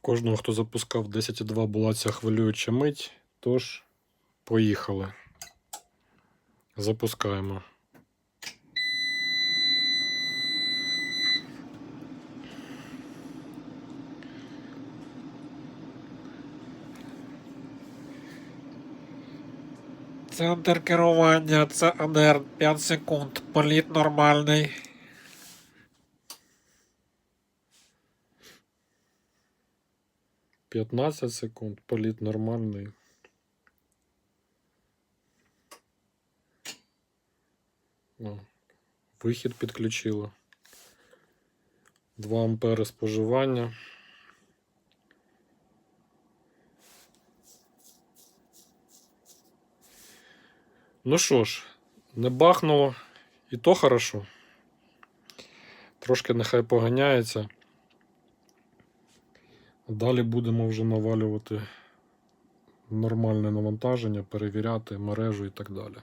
кожного, хто запускав 10.2, була ця хвилююча мить. Тож, поїхали. Запускаємо. Центр керування, це АНР 5 секунд, політ нормальний. — 15 секунд, політ нормальний. О, вихід підключило. 2 ампери споживання. Ну що ж, не бахнуло, і то хорошо. Трошки нехай поганяється. Далі будемо вже навалювати нормальне навантаження, перевіряти мережу і так далі.